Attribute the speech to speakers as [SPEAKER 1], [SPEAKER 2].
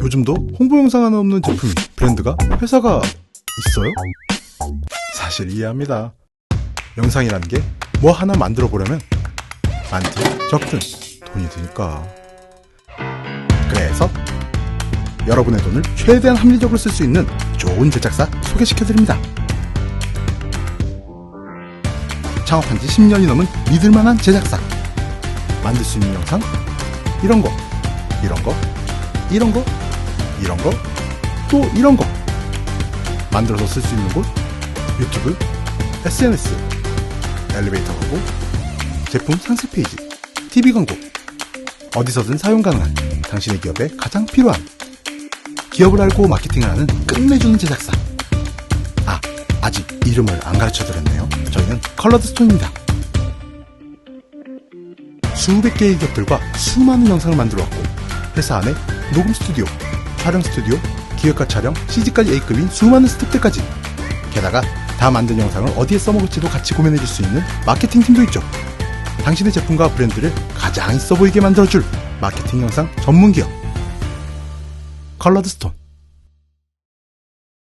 [SPEAKER 1] 요즘도 홍보 영상 하나 없는 제품이 브랜드가 회사가 있어요? 사실 이해합니다. 영상이라는 게뭐 하나 만들어 보려면 많든 적든 돈이 드니까. 그래서 여러분의 돈을 최대한 합리적으로 쓸 수 있는 좋은 제작사 소개시켜드립니다. 창업한 지 10년이 넘은 믿을만한 제작사. 만들 수 있는 영상? 이런 거, 이런 거, 이런 거, 이런 거, 또 이런 거. 만들어서 쓸 수 있는 곳? 유튜브, SNS, 엘리베이터 광고, 제품 상세 페이지, TV 광고. 어디서든 사용 가능한 당신의 기업에 가장 필요한 기업을 알고 마케팅을 하는 끝내주는 제작사. 아, 아직 이름을 안 가르쳐 드렸네요. 저희는 컬러드 스톤입니다. 수백 개의 기업들과 수많은 영상을 만들어 왔고, 회사 안에 녹음 스튜디오, 촬영 스튜디오, 기획과 촬영, CG까지 A급인 수많은 스태프들까지. 게다가 다 만든 영상을 어디에 써먹을지도 같이 고민해 줄 수 있는 마케팅 팀도 있죠. 당신의 제품과 브랜드를 가장 있어 보이게 만들어줄 마케팅 영상 전문 기업. 컬러드 스톤.